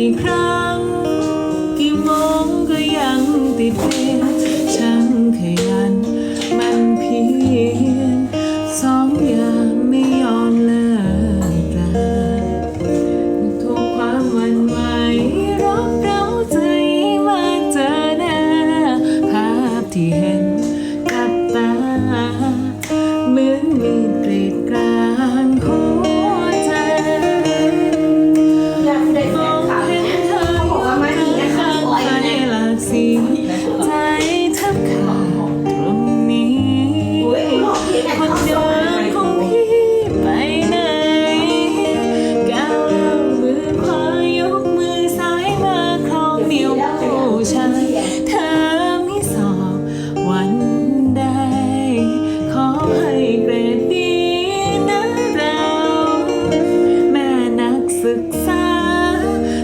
thinking ฉัน เธอไม่สอบวันใด ขอให้เกรดดีนะเรา แม่นักศึกษา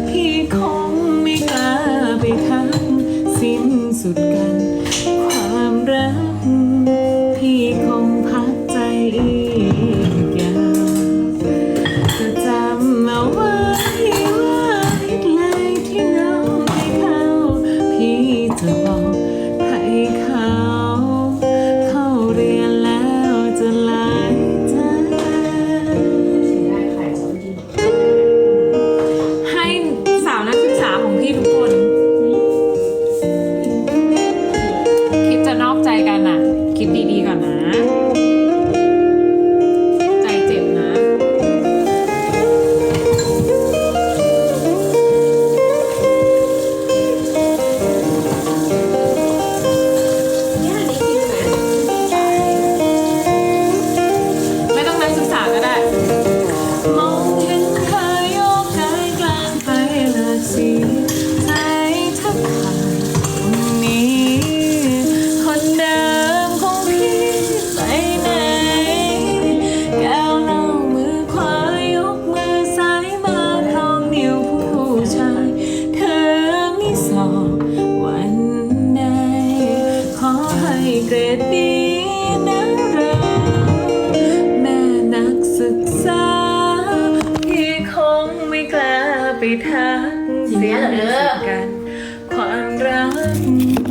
พี่คงไม่กล้าไปทั้สิ้นสุดกัน เธอมองให้เขา เสียเด้อความรัก